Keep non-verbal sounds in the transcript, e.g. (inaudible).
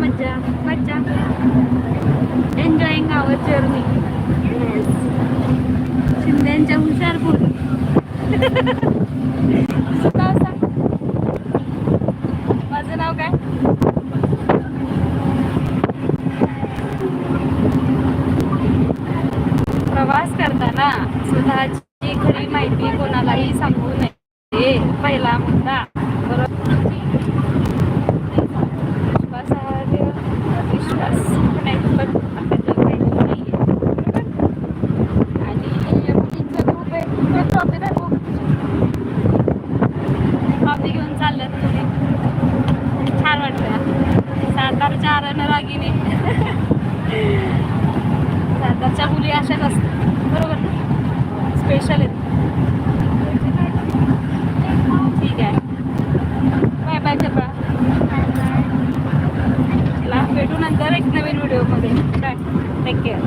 मज्जा मज्जा. एन्जॉईंग आवर जर्नी शिंद्यांच्या हुशार पोरी. तुझं (laughs) नाव सांग. माझं नाव काय? प्रवास करताना स्वतःची खरी माहिती कोणालाही सांगू नये. हे पहिला मुद्दा. बरोबर? ग्रुप आहे तो ट्रॉफी दाखव घेऊन चाललं तुम्ही. छान वाटतं सातारच्या आरण रागिनी. सातारच्या मुली अशाच असतात. बरोबर ना? स्पेशल आहेत. ठीक आहे. बाय बाय चपळा. भेटू नंतर एक नवीन व्हिडिओमध्ये टेक केअर